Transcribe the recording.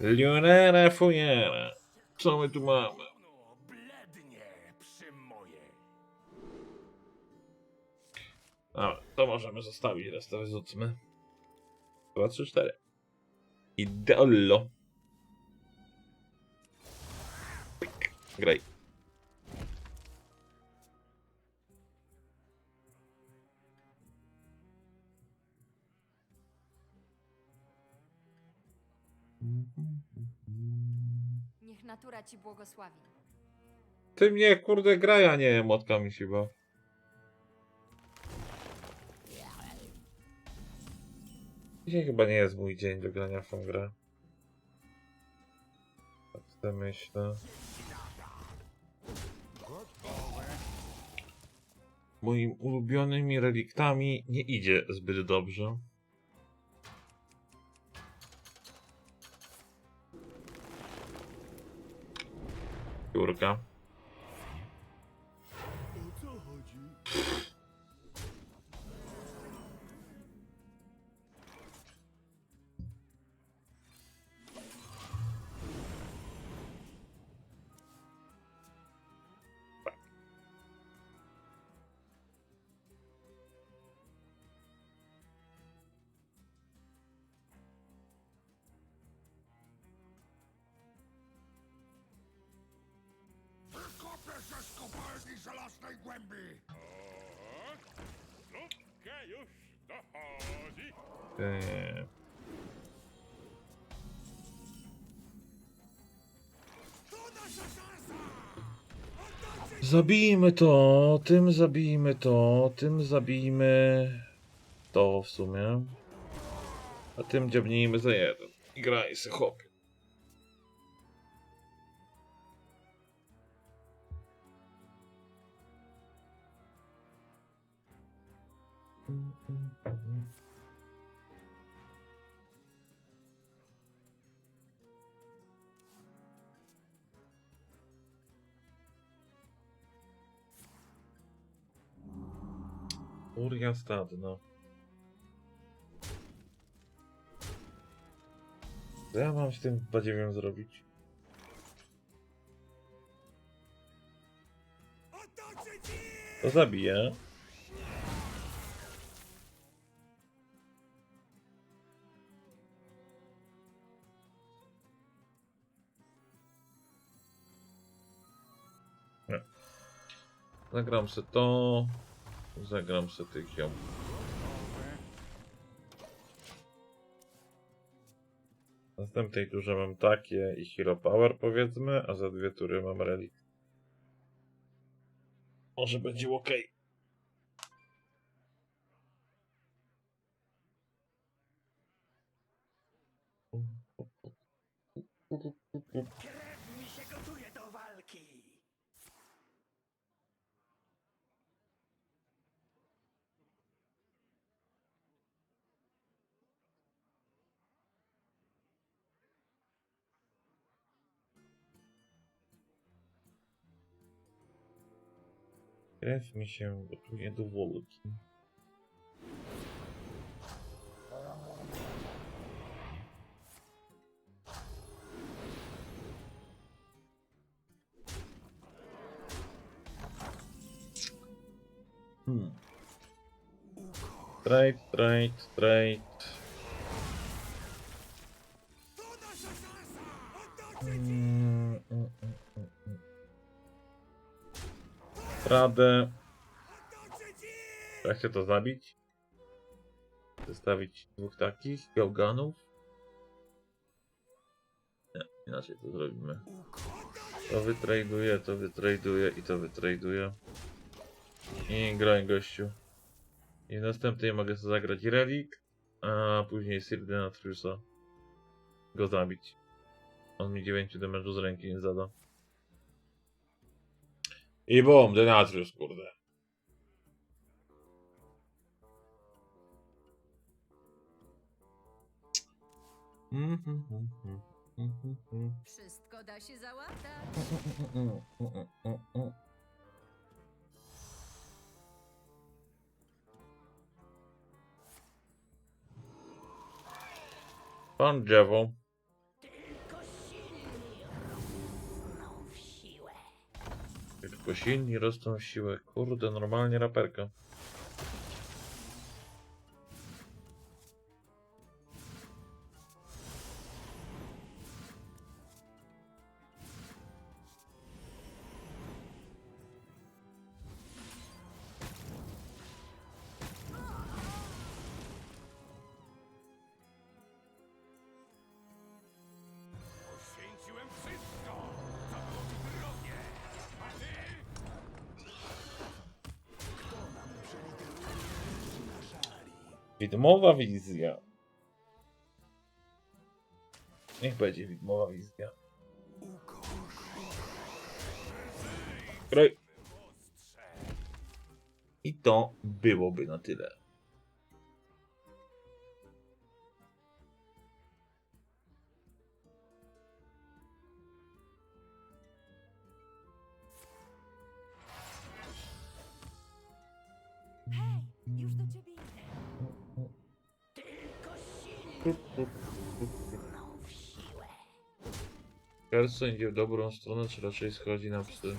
Lunera fujera. Co my tu mamy? Dobra, to możemy zostawić, resztę wyrzucmy. 2, 3, 4. Ideollo. Graj. Niech natura ci błogosławi. Ty mnie, kurde, graj, a nie motkami się baw. Dzisiaj chyba nie jest mój dzień do grania w tą grę. Tak sobie myślę. Moim ulubionymi reliktami nie idzie zbyt dobrze. czwórka. Żelaznej głębi! Już dochodzi. Eee. Zabijmy to, tym zabijmy to, tym zabijmy to w sumie. A tym dziabnijmy za jeden. I graj se chłopie. Furia stadna. Co ja mam z tym badziewiem zrobić? To zabiję. Nie. Zagram se to. Zagram se tych. W następnej turze mam takie i Hero Power powiedzmy, a za dwie tury mam Relic. Może będzie ok. Krew mi się gotuje do walki. Hmm. Trade, trade, trade. Mm, Radę. Jak chcę to zabić? Zostawić dwóch takich gałganów? Nie, inaczej to zrobimy. To wytraduję, to wytraduję i to wytraduję. I graj gościu. I w następnej mogę sobie zagrać Relik, a później Sirdenatriusa. Go zabić. On mi 9 damage'u z ręki nie zada. I bum, Denatrius, kurde. Wszystko da się załatać. Pan drzewo. Tylko silni rosną siłę. Kurde, normalnie raperka. Widmowa wizja. Niech będzie widmowa wizja. Kroj. I to byłoby na tyle. Kerson idzie w dobrą stronę, czy raczej schodzi na psy?